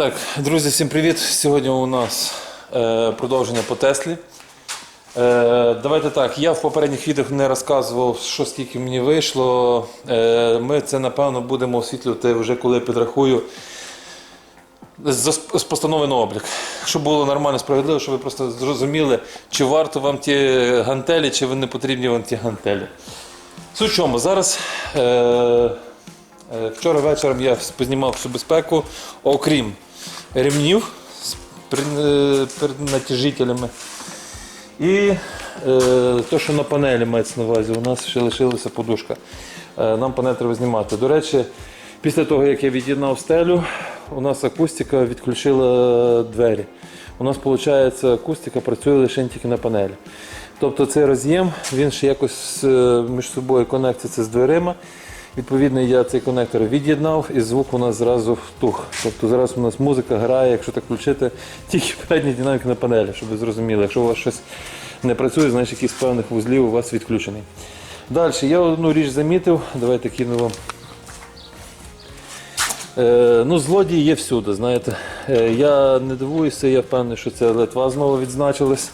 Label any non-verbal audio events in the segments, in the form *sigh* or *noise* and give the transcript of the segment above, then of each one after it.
Так, друзі, всім привіт! Сьогодні у нас е, продовження по Теслі. Е, давайте так, я в попередніх відео не розказував, що скільки мені вийшло. Е, ми це напевно будемо освітлювати вже коли підрахую з, з постанови на облік. Щоб було нормально справедливо, щоб ви просто зрозуміли, чи варто вам ті гантелі, чи вони потрібні вам ті гантелі. Суть чому, зараз. Е, Е, Вчора вечором я познімав всю безпеку, окрім ремнів з е. І е, те, що на панелі мається на увазі, у нас ще лишилася подушка. Е, нам панель треба знімати. До речі, після того, як я від'єднав стелю, у нас акустика відключила двері. У нас, виходить, акустика працює лише тільки на панелі. Тобто цей роз'єм, він ще якось е, між собою конектиться з дверима. Відповідно, я цей конектор від'єднав і звук у нас зразу втух. Тобто зараз у нас музика грає, якщо так включити, тільки передні динаміки на панелі, щоб ви зрозуміли. Якщо у вас щось не працює, значить якийсь певних вузлів у вас відключений. Далі, я одну річ замітив, давайте кину вам. Е, ну, злодії є всюди, знаєте. Е, я не дивуюся, я впевнений, що це Литва знову відзначилась.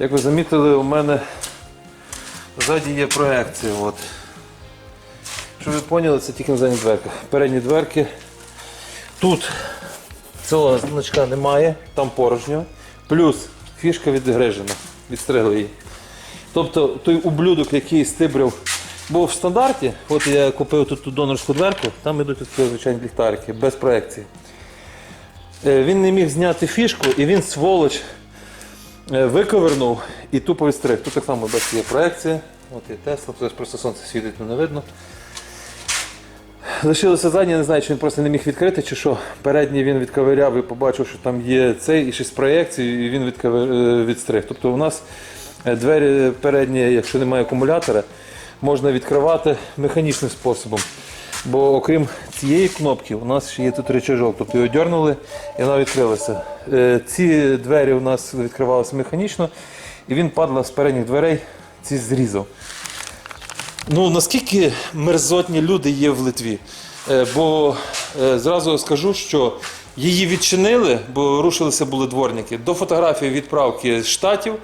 Як ви замітили, у мене ззаді є проекція. От. Щоб ви поняли, це тільки на задніх дверках. Передні дверки. Тут цього значка немає, там порожньо. Плюс фішка відгрижена, відстригли її. Тобто той ублюдок, який стибрив, був в стандарті, от я купив тут ту донорську дверку, там йдуть такі звичайні ліхтарики, без проекції. Е, Він не міг зняти фішку і він сволоч е, виковернув і тупо відстриг. Тут так само бачите, є проекція. От є Тесла, просто сонце світить, не видно. Лишилося заднє, не знаю, чи він просто не міг відкрити, чи що. Передній він відковиряв і побачив, що там є цей і ще з і він е, відстриг. Тобто у нас е, двері передні, якщо немає акумулятора, можна відкривати механічним способом. Бо окрім цієї кнопки, у нас ще є тут речажок. Тобто його дернули і вона відкрилася. Е, Ці двері у нас відкривалися механічно, і він падла з передніх дверей, ці зрізав. Ну наскільки мерзотні люди є в Литві? Е, бо е, зразу скажу, що її відчинили, бо рушилися були дворники. До фотографії відправки з штатів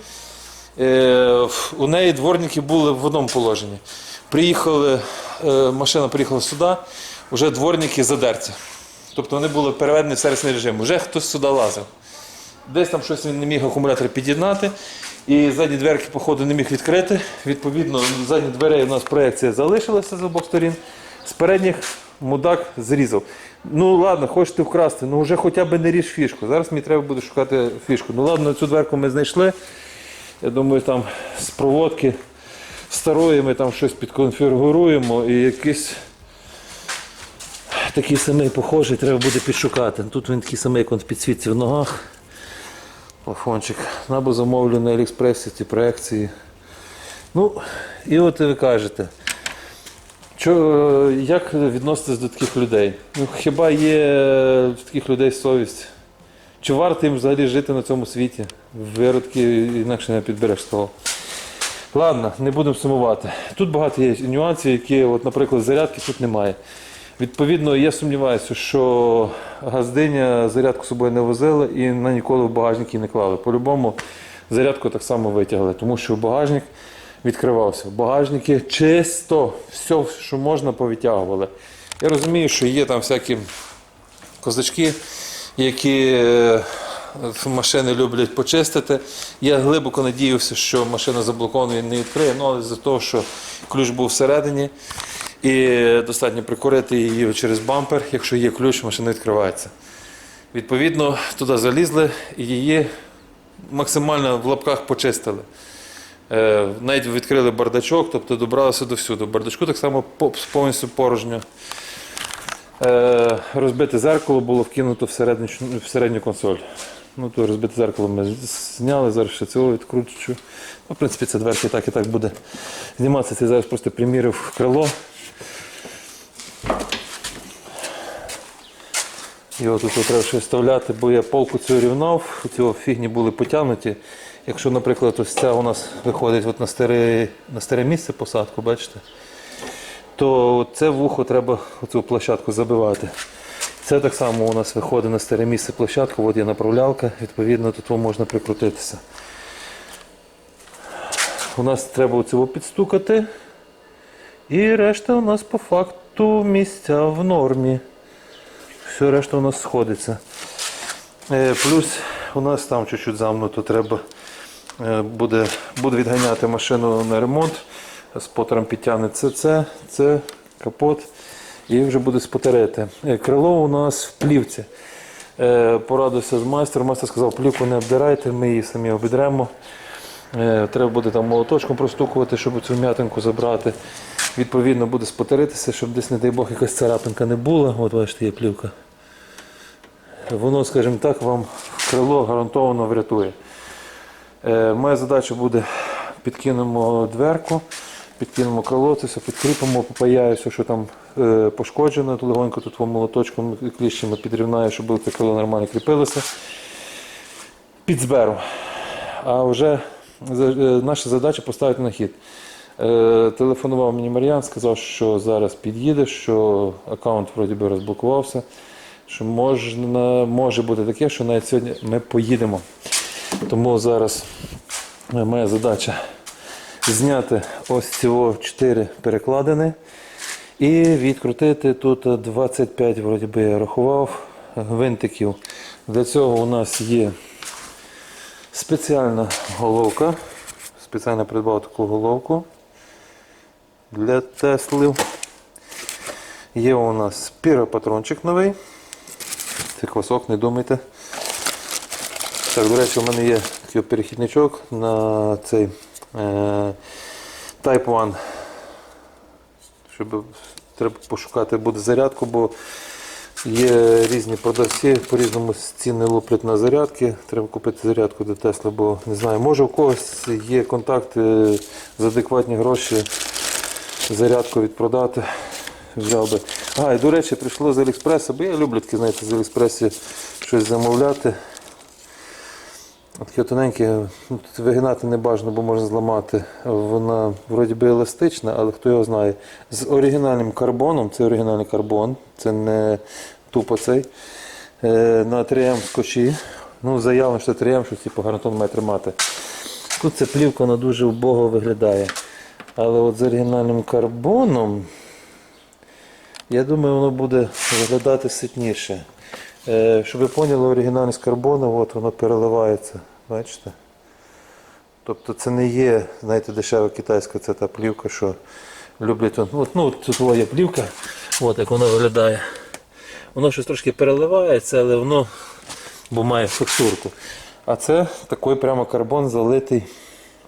е, у неї дворники були в одному положенні. Приїхали, машина приїхала сюди, вже дворники задерті. Тобто вони були переведені в сервісний режим. Вже хтось сюди лазив. Десь там щось він не міг акумулятор під'єднати. І задні дверки, походу, не міг відкрити. Відповідно, з задніх дверей у нас проекція залишилася з обох сторін. З передніх мудак зрізав. Ну ладно, хочете вкрасти, ну вже хоча б не ріж фішку. Зараз мені треба буде шукати фішку. Ну ладно, цю дверку ми знайшли. Я думаю, там з проводки старої ми там щось підконфігуруємо і якийсь такий самий похожий треба буде підшукати. Тут він такий самий, як він підсвітці в ногах. Плафончик. Набо замовлю на Аліекспресі ці проекції. Ну, і от ви кажете, що, як відноситись до таких людей? Ну, хіба є в таких людей совість? Чи варто їм взагалі жити на цьому світі? Виродки інакше не підбереш того. Ладно, не будемо сумувати. Тут багато є нюансів, які, от, наприклад, зарядки тут немає. Відповідно, я сумніваюся, що газдиня зарядку з собою не возила і на ніколи в багажник її не клали. По-любому зарядку так само витягли, тому що багажник відкривався. В багажники чисто, все, що можна, повитягували. Я розумію, що є там всякі козачки, які е, машини люблять почистити. Я глибоко надіявся, що машина заблокована і не відкриє, ну, але за того, що ключ був всередині, і достатньо прикурити її через бампер, якщо є ключ, машина відкривається. Відповідно, туди залізли і її максимально в лапках почистили. Е, Навіть відкрили бардачок, тобто добралися до всюди. Бардачку так само повністю порожньо. Е, Розбите зеркало було вкинуто в середню, консоль. Ну, то розбите зеркало ми зняли, зараз ще цього відкручу. Ну, в принципі, це дверки так і так буде зніматися. Це зараз просто примірив крило. Його тут треба ще вставляти, бо я полку цю рівнав, ці фігні були потягнуті. Якщо, наприклад, ось ця у нас виходить от на, старе, на старе місце посадку, бачите, то це вухо треба оцю площадку забивати. Це так само у нас виходить на старе місце площадка, от є направлялка, відповідно, тут можна прикрутитися. У нас треба цього підстукати. І решта у нас по факту місця в нормі. Все решта у нас сходиться. Е, Плюс у нас там чуть-чуть замнуто треба е, буде, буде відганяти машину на ремонт. Спотером підтягне це, це, це, капот і вже буде спотерити. Е, Крило у нас в плівці. Порадився з майстром. Майстер сказав, плівку не обдирайте, ми її самі обідремо. Треба буде там молоточком простукувати, щоб цю м'ятинку забрати. Відповідно, буде спотеритися, щоб десь, не дай Бог, якась царапинка не була. От бачите, є плівка. Воно, скажімо так, вам крило гарантовано врятує. Е, моя задача буде підкинемо дверку, підкинемо крило, це все підкріпимо, попаяю все, що там е, пошкоджено, то легонько тут вам молоточком кліщами підрівнаю, щоб це крило нормально кріпилося. Підзберу. А вже е, наша задача поставити на хід. Е, Телефонував мені Мар'ян, сказав, що зараз під'їде, що аккаунт вроді би розблокувався, що можна, може бути таке, що навіть сьогодні ми поїдемо. Тому зараз е, моя задача зняти ось ці 4 перекладини і відкрутити тут 25, вроді би я рахував, гвинтиків. Для цього у нас є спеціальна головка. Спеціально придбав таку головку для Теслів. Є у нас піропатрончик новий. Це квасок, не думайте. Так, до речі, у мене є такий перехідничок на цей е, Type 1. Щоб треба пошукати буде зарядку, бо є різні продавці, по-різному ціни луплять на зарядки. Треба купити зарядку до Тесла, бо не знаю, може у когось є контакти за адекватні гроші зарядку відпродати. Взяв би. А, і до речі, прийшло з Аліекспреса, бо я люблю такі, знаєте, з Аліекспресі щось замовляти. Таке тоненьке, ну, тут вигинати не бажано, бо можна зламати. Вона вроді би еластична, але хто його знає. З оригінальним карбоном, це оригінальний карбон, це не тупо цей. Е, на 3М скотчі. Ну, заявлено, що 3М, що типу, гарантон має тримати. Тут ця плівка вона дуже убого виглядає. Але от з оригінальним карбоном, я думаю, воно буде виглядати ситніше. Е, щоб ви поняли, оригінальність карбону, от воно переливається. Бачите? Тобто це не є, знаєте, дешева китайська це та плівка, що люблять. От, ну, тут є плівка, от як воно виглядає. Воно щось трошки переливається, але воно бо має фактурку. А це такий прямо карбон залитий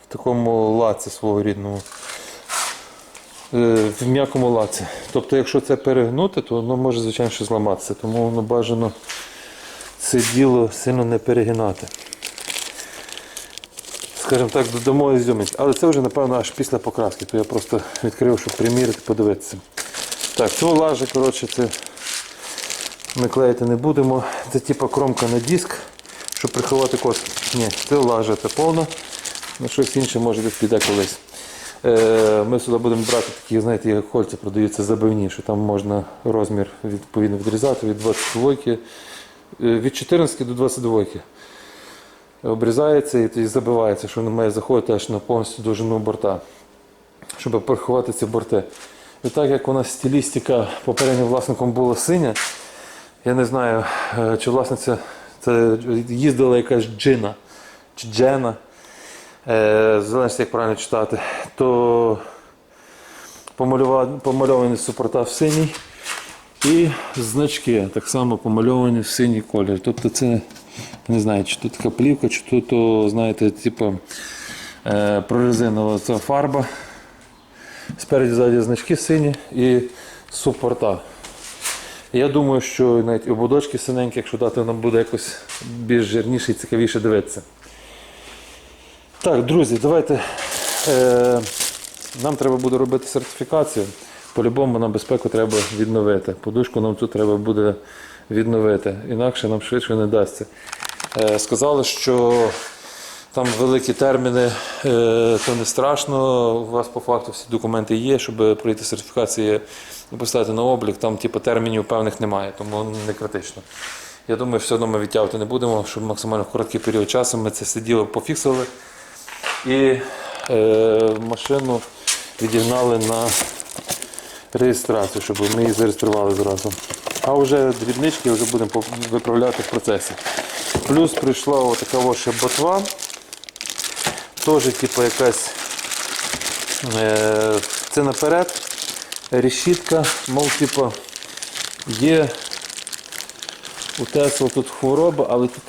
в такому лаці свого рідному. Е, В м'якому лаці. Тобто, якщо це перегнути, то воно може, звичайно, що зламатися. Тому воно бажано це діло сильно не перегинати. Скажімо так, додамо ізюмінь. Але це вже, напевно, аж після покраски. То я просто відкрив, щоб приміряти, подивитися. Так, цього лажа, коротше, це ми клеїти не будемо. Це типа кромка на диск, щоб приховати код. Ні, це лажа, це повно. На щось інше може десь піде колись. Е, Ми сюди будемо брати такі, знаєте, як кольця продаються забивні, що там можна розмір відповідно відрізати від 22, е, від 14 до 22. Обрізається і тоді забивається, що воно має заходити аж на повністю довжину борта, щоб приховати ці борти. І так як у нас стилістика попереднім власником була синя, я не знаю, е, чи власниця це їздила якась джина чи джена, залежить, як правильно читати, то супорта в синій і значки так само помальовані в синій колір. Тобто це не знаю, чи тут така плівка, чи тут, знаєте, типу е, прорезинова ця фарба. Спереді ззаді значки сині і супорта. Я думаю, що навіть ободочки синенькі, якщо дати, нам буде якось більш жирніше і цікавіше дивитися. Так, друзі, давайте. Е, нам треба буде робити сертифікацію. По-любому нам безпеку треба відновити. Подушку нам тут треба буде відновити, інакше нам швидше не дасться. Е, сказали, що Там великі терміни, е, то не страшно. У вас по факту всі документи є, щоб пройти сертифікації і поставити на облік. Там типу, термінів певних немає, тому не критично. Я думаю, все одно ми відтягувати не будемо, щоб максимально в короткий період часу ми це все діло пофіксили. І е, машину відігнали на реєстрацію, щоб ми її зареєстрували зразу. А вже дрібнички вже будемо виправляти в процесі. Плюс прийшла отака ось ще ботва. Теж типу якась е, це наперед. Решітка, мов типу, є у Тесла тут хвороба, але тут.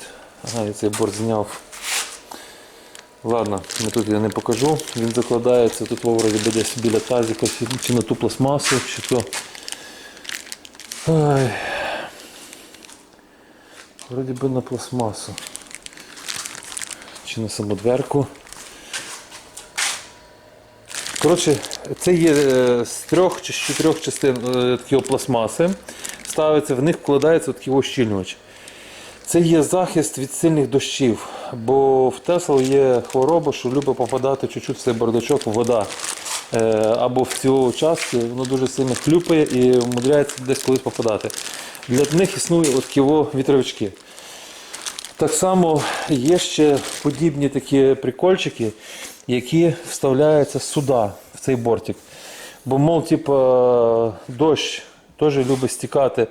Ага, я цей борт зняв. Ладно, я тут я не покажу. Він закладається тут вроді би десь біля тазика, чи, на ту пластмасу, чи то. Вроді би на пластмасу. Чи на саму дверку. Коротше, це є е, з трьох чи з чотирьох частин е, пластмаси. Ставиться, в них вкладається такий ощільнювач. Це є захист від сильних дощів, бо в Тесла є хвороба, що любить попадати чуть-чуть в цей бардачок вода. Е, або в ці участки воно дуже сильно хлюпає і вмудряється десь колись попадати. Для них існують от такі во вітровички. Так само є ще подібні такі прикольчики, які вставляються сюди, в цей бортик. Бо, мов, типу, дощ теж любить стікати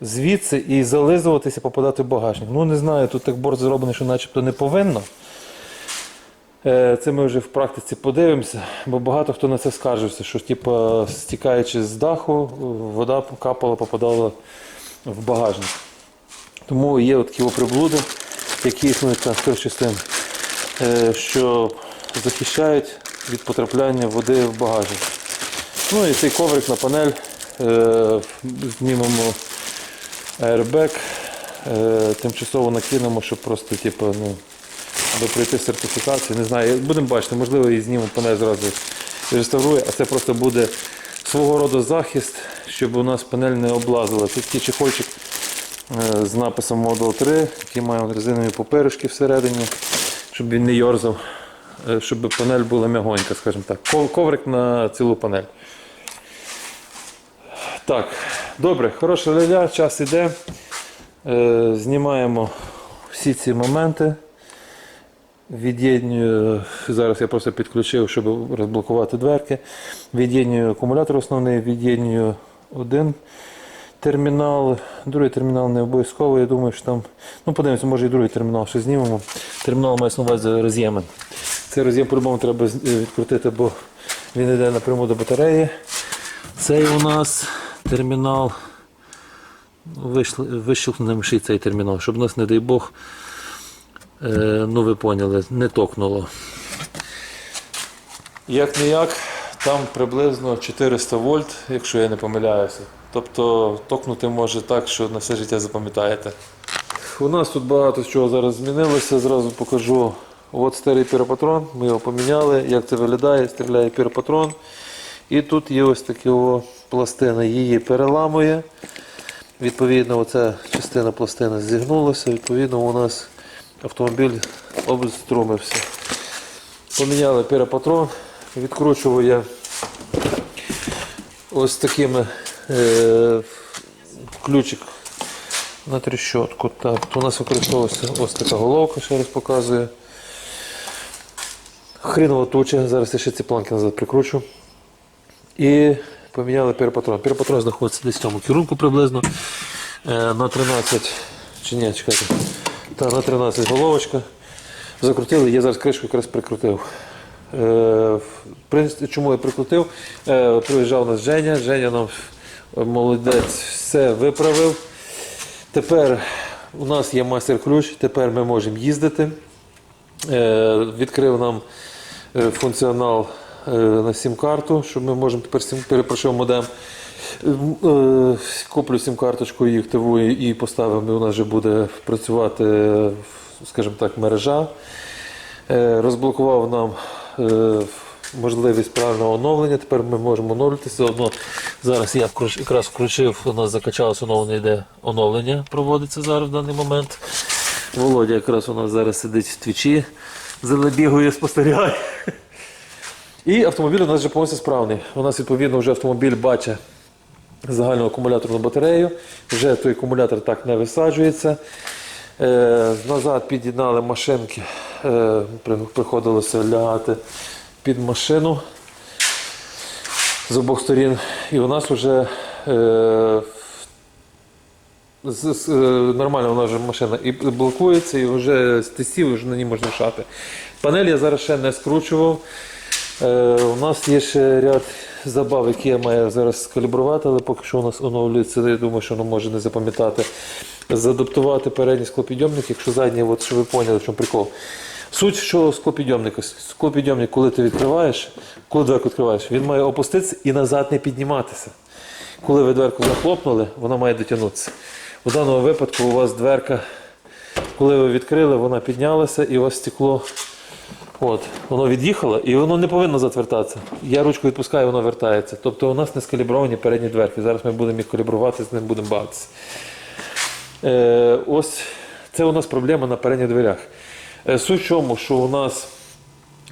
звідси і зализуватися, попадати в багажник. Ну, не знаю, тут так борт зроблений, що начебто не повинно. Е, Це ми вже в практиці подивимося, бо багато хто на це скаржився, що типу, стікаючи з даху, вода капала, попадала в багажник. Тому є такі приблуди, які існують з трьох частин, е, що захищають від потрапляння води в багажник. Ну і цей коврик на панель е, знімемо airbag, е, тимчасово накинемо, щоб просто типу, ну, аби пройти сертифікацію. Не знаю, будемо бачити, можливо, і знімемо панель зразу реставрує, а це просто буде свого роду захист, щоб у нас панель не облазила. Тут такий чехольчик е, з написом Model 3, який має резинові поперечки всередині, щоб він не йорзав, е, щоб панель була м'ягонька, скажімо так. Коврик на цілу панель. Так, добре, хороша ляля, час іде. Е, знімаємо всі ці моменти. Від'єднюю, зараз я просто підключив, щоб розблокувати дверки. Від'єднюю акумулятор основний, від'єднюю один термінал. Другий термінал не обов'язково. Я думаю, що там. Ну, подивимося, може і другий термінал ще знімемо. Термінал має на увазі роз'єми. Цей роз'єм по-любому треба відкрутити, бо він йде напряму до батареї. Цей у нас термінал. Вийшли- ще й цей термінал, щоб нас, не дай Бог, е, ну ви поняли, не токнуло. Як не як, там приблизно 400 вольт, якщо я не помиляюся. Тобто токнути може так, що на все життя запам'ятаєте. У нас тут багато чого зараз змінилося, зразу покажу. От старий піропатрон, ми його поміняли, як це виглядає, стріляє піропатрон. І тут є ось така о пластина, її переламує. Відповідно, оця частина пластини зігнулася, відповідно, у нас автомобіль обструмився. Поміняли піропатрон, відкручував я ось такими е, ключик на тріщотку. Так, у нас використовується ось така головка, ще раз показую. Хрінова туча, зараз я ще ці планки назад прикручу. І поміняли піропатрон. Піропатрон знаходиться десь в цьому керунку приблизно. Е, на 13, чи ні, чекайте. Та, на 13 головочка. Закрутили, я зараз кришку якраз прикрутив. Е, чому я прикрутив? Е, приїжджав нас Женя, Женя нам молодець все виправив. Тепер у нас є майстер-ключ, тепер ми можемо їздити. Відкрив нам функціонал на сім-карту, що ми можемо тепер сім, перепрошую модем. Е, е, Куплю сім-карточку їх тивую і поставимо, і нас вже буде працювати, е, скажімо так, мережа. Е, Розблокував нам е, можливість правильного оновлення. Тепер ми можемо оновлюватися. Одно зараз я якраз включив, у нас закачалось оновлення, йде оновлення, проводиться зараз в даний момент. Володя якраз у нас зараз сидить в твічі. залебігує, спостерігає. І автомобіль у нас вже повністю справний. У нас відповідно вже автомобіль бачить загальну акумуляторну батарею. Вже той акумулятор так не висаджується. Е, назад під'єднали машинки, е, приходилося лягати під машину з обох сторін. І у нас вже е, з, з, е, нормально вона вже машина і блокується, і вже з тестів вже на ній можна шати. Панель я зараз ще не скручував. Е, у нас є ще ряд забав, які я маю зараз скалібрувати, але поки що у нас оновлюється, я думаю, що воно може не запам'ятати. Задаптувати передній склопідйомник, якщо задній, от, щоб ви поняли, в чому прикол. Суть що склопідйомника. Склопідйомник, коли ти відкриваєш, коли дверку відкриваєш, він має опуститися і назад не підніматися. Коли ви дверку захлопнули, вона має дотягнутися. У даному випадку у вас дверка, коли ви відкрили, вона піднялася і у вас стекло. От, воно від'їхало і воно не повинно затвертатися. Я ручку відпускаю, воно вертається. Тобто у нас не скалібровані передні дверки. Зараз ми будемо їх калібрувати, з ним будемо бавитися. Е, ось це у нас проблема на передніх дверях. Е, суть в чому, що у нас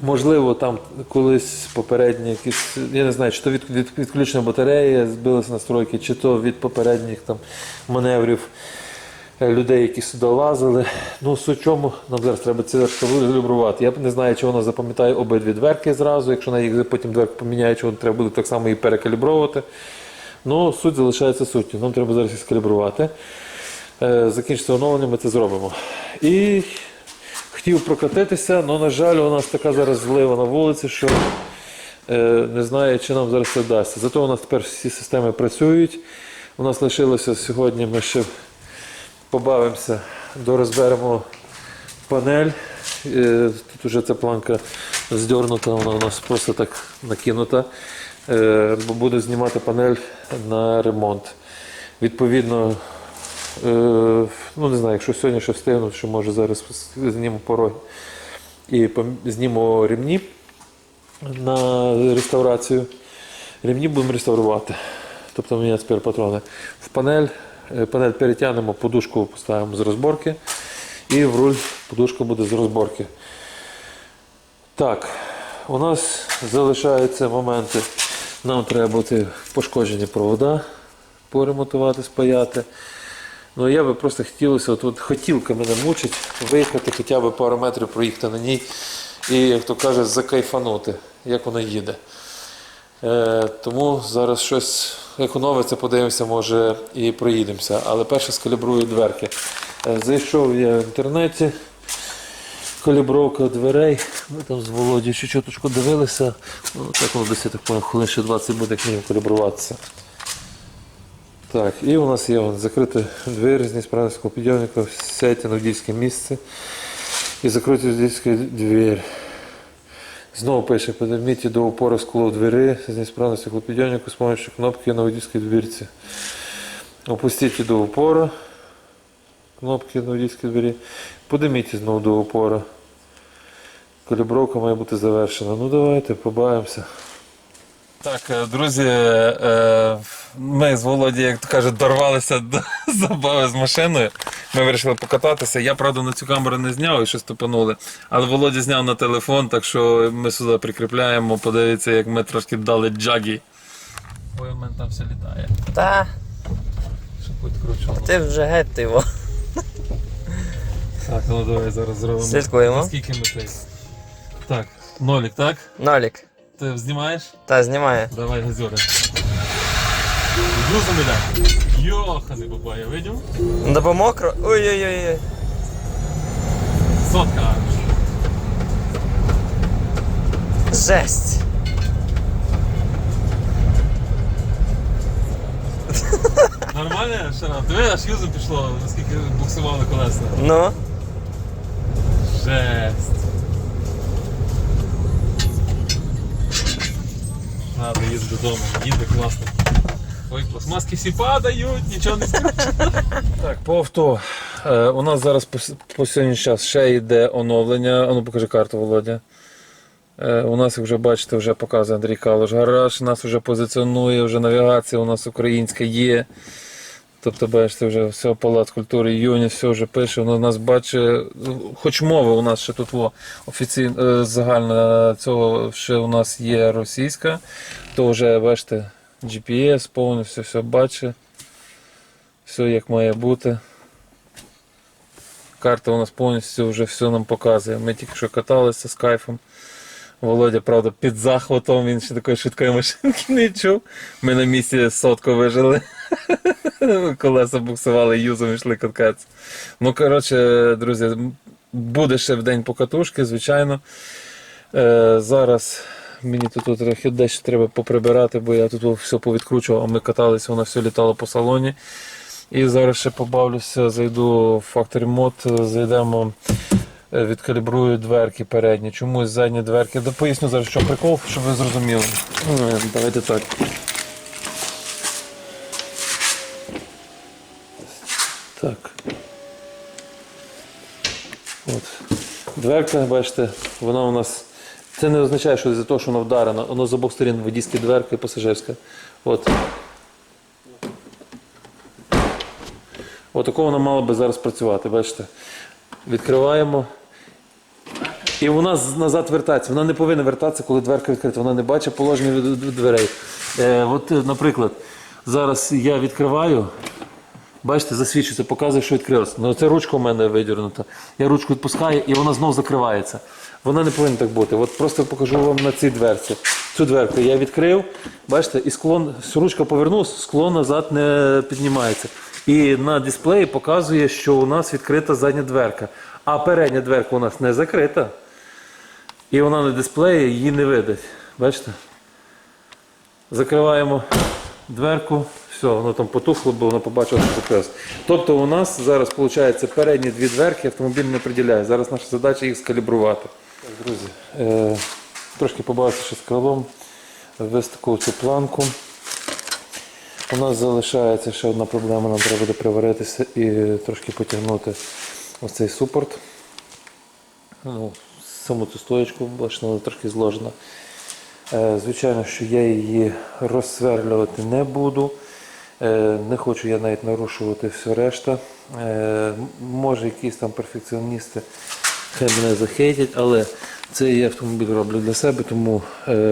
можливо там колись попередні якісь, я не знаю, чи то від, від відключення батареї збилися настройки, чи то від попередніх там маневрів людей, які сюди лазили. Ну, суть чому, нам зараз треба це калібрувати. Я не знаю, чи воно запам'ятає обидві дверки зразу, якщо на їх потім дверку поміняє, чи воно треба буде так само її перекалібровувати. Ну, суть залишається суттю. Нам треба зараз їх скалібрувати. Е, Закінчити оновлення, ми це зробимо. І хотів прокатитися, але, на жаль, у нас така зараз злива на вулиці, що е, не знаю, чи нам зараз це вдасться. Зато у нас тепер всі системи працюють. У нас лишилося сьогодні, ми ще побавимося, дорозберемо панель. Е, Тут вже ця планка здернута, вона у нас просто так накинута. Е, Бо буду знімати панель на ремонт. Відповідно, е, ну не знаю, якщо сьогодні ще встигну, що може зараз зніму пороги і зніму ремні на реставрацію. Ремні будемо реставрувати. Тобто міняти тепер патрони. В панель, е, панель перетягнемо, подушку поставимо з розборки. І в руль подушка буде з розборки. Так, у нас залишаються моменти. Нам треба бути пошкоджені провода, поремонтувати, спаяти. Ну я би просто хотілося, от, от хотілка мене мучить, виїхати хоча б пару метрів проїхати на ній і, як то каже, закайфанути, як вона їде. Е, тому зараз щось як оновиться, подивимося, може і проїдемося. Але перше скалібрую дверки. Е, зайшов я в інтернеті. Калібровка дверей. Ми там з Володією ще чуточку дивилися. Ну, так воно десь так понял, хвилин ще 20 буде як мінімум калібруватися. Так, і у нас є закрита двері з несправності підйомника, сядьте на водійське місце і закройте водійську двері. Знову пише, поднимите до опори скло двери з несправності підйомника з помощью кнопки на водійській двірці. Опустіть до опору. кнопки на водійській двері. Подиміть знову до опору. Калібровка має бути завершена. Ну давайте, побавимося. Так, е, друзі, е, ми з Володі, як то кажуть, дорвалися до *laughs* забави з машиною. Ми вирішили покататися. Я, правда, на цю камеру не зняв і щось тупанули. Але Володя зняв на телефон, так що ми сюди прикріпляємо, подивіться, як ми трошки дали джагі. Ой, у мене там все літає. Та, підкручувало. ти вже геть ти його. Так, ну давай зараз зробимо. Слідкуємо. Скільки ми цей? Так, нолік, так? Нолік. Ти знімаєш? Та знімає. Давай газюри. Грузом іде. Йоханий бабай, видів? Ну бо мокро. Ой-ой-ой. Сотка. Жесть. Нормально? Раз. Диви, аж юзом пішло, наскільки буксували колеса. Ну. Жесть. Надо їде додому, їде класно. Ой, пластмаски всі падають, нічого не скручено. *laughs* Так, по авто. Е, у нас зараз по, по сьогоднішній час ще йде оновлення. Ану ну покажи карту, Володя. Е, у нас, як вже бачите, вже показує Андрій Калош гараж, нас вже позиціонує, вже навігація у нас українська є. Тобто, бачите, вже все палац культури, юність, все вже пише, воно нас бачить, ну, хоч мова у нас ще тут во, офіційно загальна цього ще у нас є російська, то вже бачите, GPS повністю все бачить, все як має бути. Карта у нас повністю вже все нам показує. Ми тільки що каталися з кайфом. Володя, правда, під захватом, він ще такої швидкої машинки не чув. Ми на місці сотку вижили. *laughs* Колеса буксували, юзом йшли каткаць. Ну, коротше, друзі, буде ще в день покатушки, звичайно. Е, зараз мені тут, трохи дещо треба поприбирати, бо я тут все повідкручував, а ми каталися, воно все літало по салоні. І зараз ще побавлюся, зайду в Factory Mod, зайдемо, е, відкалібрую дверки передні. Чомусь задні дверки. Поясню зараз, що прикол, щоб ви зрозуміли. Е, Давайте так. Так. От. Дверка, бачите, вона у нас. Це не означає, що за те, що воно вдарено. Воно з обох сторін водійська дверка і пасажирська. От. Отако воно мало би зараз працювати, бачите. Відкриваємо. І вона назад вертається. Вона не повинна вертатися, коли дверка відкрита. Вона не бачить положення дверей. Е, от, наприклад, зараз я відкриваю. Бачите, засвідчується, показує, що відкрилося. Ну, це ручка у мене видірнута. Я ручку відпускаю і вона знову закривається. Вона не повинна так бути. От просто покажу вам на цій дверці. Цю дверку я відкрив, бачите, і склон, ручка повернулася, склон назад не піднімається. І на дисплеї показує, що у нас відкрита задня дверка. А передня дверка у нас не закрита. І вона на дисплеї її не видать. Бачите? Закриваємо дверку, все, воно там потухло, бо воно побачило, що закрилось. Тобто у нас зараз виходить передні дві дверки, автомобіль не приділяє. Зараз наша задача їх скалібрувати. Так, друзі, е, трошки побавився ще з крилом, цю планку. У нас залишається ще одна проблема, нам треба буде приваритися і трошки потягнути ось цей супорт. Ну, саму цю стоєчку, бачите, вона трошки зложена. Е, Звичайно, що я її розсверлювати не буду. Е, Не хочу я навіть нарушувати все решта. Е, Може якісь там перфекціоністи хай мене захейтять, але це я автомобіль роблю для себе, тому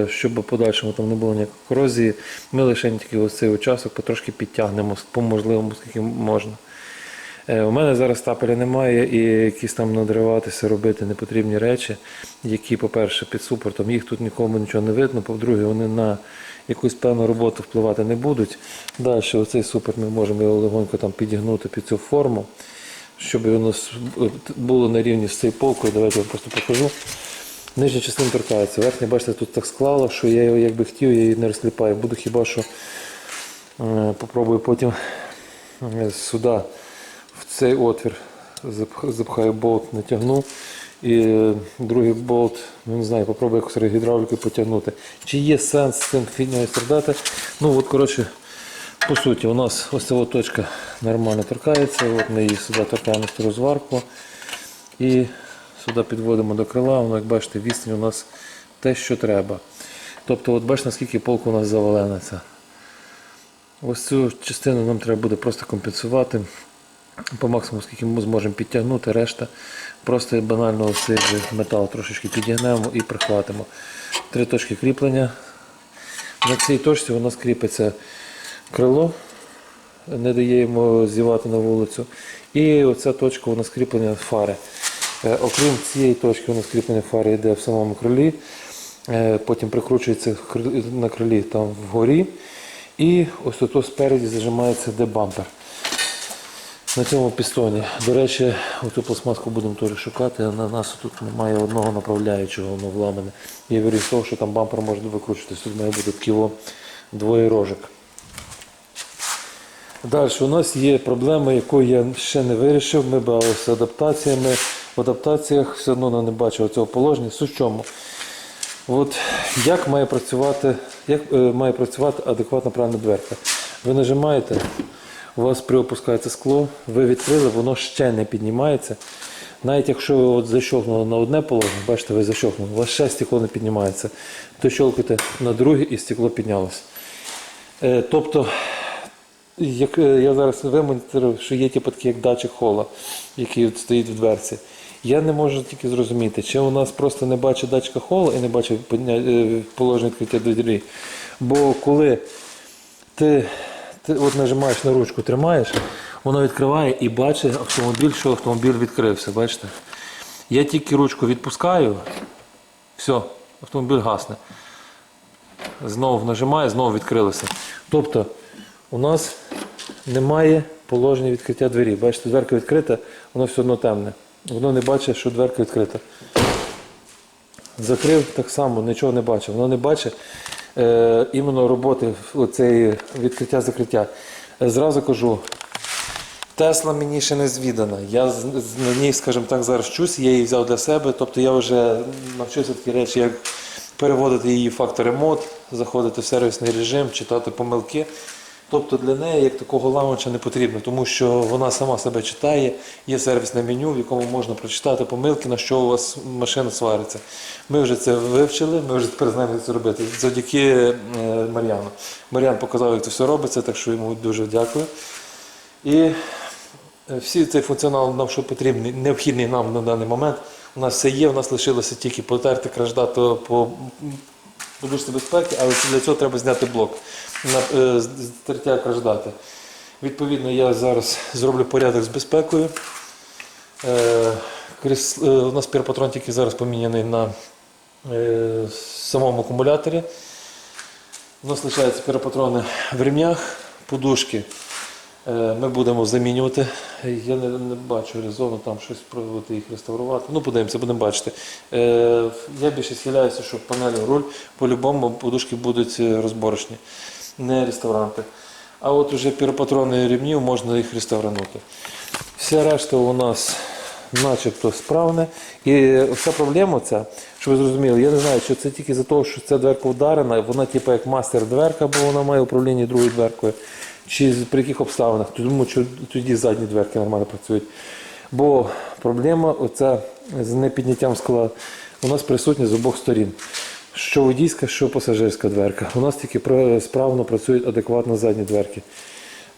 щоб в подальшому там не було ніякої корозії, ми лише тільки ось цей участок потрошки підтягнемо по можливому, скільки можна. Е, У мене зараз тапеля немає і якісь там надриватися, робити непотрібні речі, які, по-перше, під супортом, їх тут нікому нічого не видно, по-друге, вони на якусь певну роботу впливати не будуть. Далі оцей супорт ми можемо його легонько там підігнути під цю форму, щоб воно с- було на рівні з цією полкою. Давайте я вам просто покажу. Нижня частина торкається. Верхня, бачите, тут так склало, що я його якби хотів, я її не розкліпаю. Буду хіба що е, попробую потім е, сюди цей отвір запх- запхаю болт, натягну. І е, другий болт, ну не знаю, попробую якось гідравлікою потягнути. Чи є сенс з цим фігньою страдати? Ну от, коротше, по суті, у нас ось ця точка нормально торкається. От ми її сюди торкаємо цю розварку. І сюди підводимо до крила. Воно, як бачите, відстань у нас те, що треба. Тобто, от бачите, наскільки полка у нас завалена. Ось цю частину нам треба буде просто компенсувати по максимуму, скільки ми зможемо підтягнути, решта. Просто банально цей метал трошечки підігнемо і прихватимо. Три точки кріплення. На цій точці у нас кріпиться крило, не дає йому зівати на вулицю. І оця точка у нас кріплення фари. Е, Окрім цієї точки, у нас кріплення фари йде в самому крилі, Е, потім прикручується на крилі там вгорі. І ось тут спереді зажимається де бампер. На цьому пістоні. До речі, оцю пластмаску будемо теж шукати, на нас тут немає одного направляючого, воно вламане. Я вірю з того, що там бампер може викручуватись. Тут має бути кіло двоє рожок. Далі у нас є проблема, яку я ще не вирішив. Ми бавилися адаптаціями. В адаптаціях все одно не бачив цього положення. Суть в чому? От як має працювати, як е, має працювати адекватна правильна дверка? Ви нажимаєте, у вас приопускається скло, ви відкрили, воно ще не піднімається. Навіть якщо ви от защелкнули на одне положення, бачите, ви защелкнули, у вас ще стекло не піднімається, то щелкаєте на друге і стекло піднялося. Е, тобто як, е, я зараз вимонтував, що є типу такий як датчик хола, який стоїть в дверці. Я не можу тільки зрозуміти, чи у нас просто не бачить датчика хола і не бачить е, положення відкриття двері. Бо коли ти, ти от нажимаєш на ручку, тримаєш, воно відкриває і бачить автомобіль, що автомобіль відкрився. Бачите? Я тільки ручку відпускаю, все, автомобіль гасне. Знову нажимаю, знову відкрилося. Тобто у нас немає положення відкриття двері. Бачите, дверка відкрита, воно все одно темне. Воно не бачить, що дверка відкрита. Закрив так само, нічого не бачив. Воно не бачить е, іменно роботи цієї відкриття-закриття. Е, Зразу кажу, Тесла мені ще не звідана. Я на ній, скажімо так, зараз вчусь, я її взяв для себе. Тобто я вже навчився такі речі, як переводити її в мод, заходити в сервісний режим, читати помилки. Тобто для неї як такого ламача не потрібно, тому що вона сама себе читає, є сервісне меню, в якому можна прочитати помилки, на що у вас машина свариться. Ми вже це вивчили, ми вже тепер знаємо, як це робити. Завдяки е, Мар'яну. Мар'ян показав, як це все робиться, так що йому дуже дякую. І е, всі цей функціонал нам що потрібний, необхідний нам на даний момент. У нас все є, у нас лишилося тільки потерти краждати по подушці безпеки, але для цього треба зняти блок е, з- зтертя краждати. Відповідно, я зараз зроблю порядок з безпекою. Е, е, У нас пірпатрон тільки зараз поміняний на самому акумуляторі. У нас лишаються піропатрони в ремнях, подушки. Е, Ми будемо замінювати. Я не, не бачу резону там щось пробувати їх реставрувати. Ну, подивимося, будемо бачити. Е, Я більше схиляюся, що панелі руль по-любому подушки будуть е, розборочні, не реставранти. А от уже піропатрони рівнів можна їх реставранути. Вся решта у нас начебто справне. І вся проблема ця, що ви зрозуміли, я не знаю, чи це тільки за того, що ця дверка вдарена, вона типу як мастер-дверка, бо вона має управління другою дверкою. Чи при яких обставинах, тому що тоді задні дверки нормально працюють. Бо проблема оця з непідняттям скла у нас присутня з обох сторін. Що водійська, що пасажирська дверка. У нас тільки справно працюють адекватно задні дверки.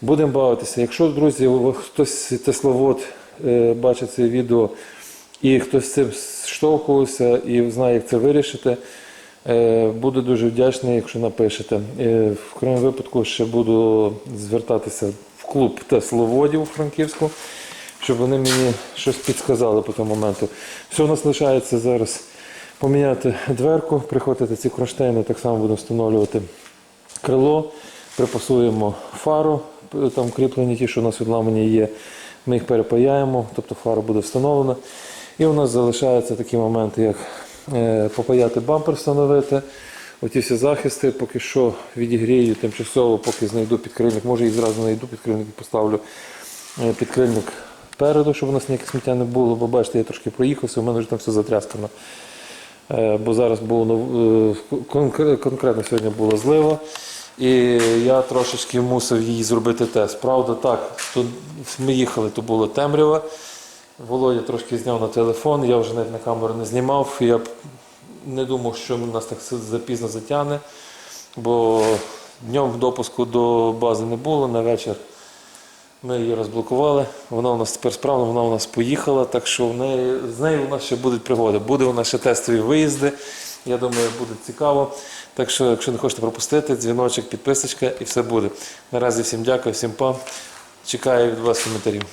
Будемо бавитися. Якщо, друзі, хтось тесловод е, бачить це відео і хтось з цим штовхувався і знає, як це вирішити, буду дуже вдячний, якщо напишете. Е, В крайньому випадку ще буду звертатися в клуб тесловодів у Франківську, щоб вони мені щось підсказали по тому моменту. Все у нас лишається зараз поміняти дверку, прихватити ці кронштейни, так само будемо встановлювати крило, припасуємо фару, там кріплені ті, що у нас відламані є. Ми їх перепаяємо, тобто фара буде встановлена. І у нас залишаються такі моменти, як е, попаяти бампер встановити. Оті всі захисти, поки що відігрію тимчасово, поки знайду підкрильник. Може і зразу знайду підкрильник і поставлю е, підкрильник переду, щоб у нас ніяке сміття не було. Бо бачите, я трошки проїхався, у мене вже там все затряскано. Е, бо зараз було е, конкретно сьогодні була злива, і я трошечки мусив їй зробити тест. Правда, так, тут ми їхали, то було темрява. Володя трошки зняв на телефон, я вже навіть на камеру не знімав. Я б не думав, що нас так запізно затягне, бо днем допуску до бази не було на вечір. Ми її розблокували, вона у нас тепер справна, вона у нас поїхала, так що в неї, з нею у нас ще будуть пригоди. Буде у нас ще тестові виїзди. Я думаю, буде цікаво. Так що, якщо не хочете пропустити, дзвіночок, підписочка і все буде. Наразі всім дякую, всім па. Чекаю від вас коментарів.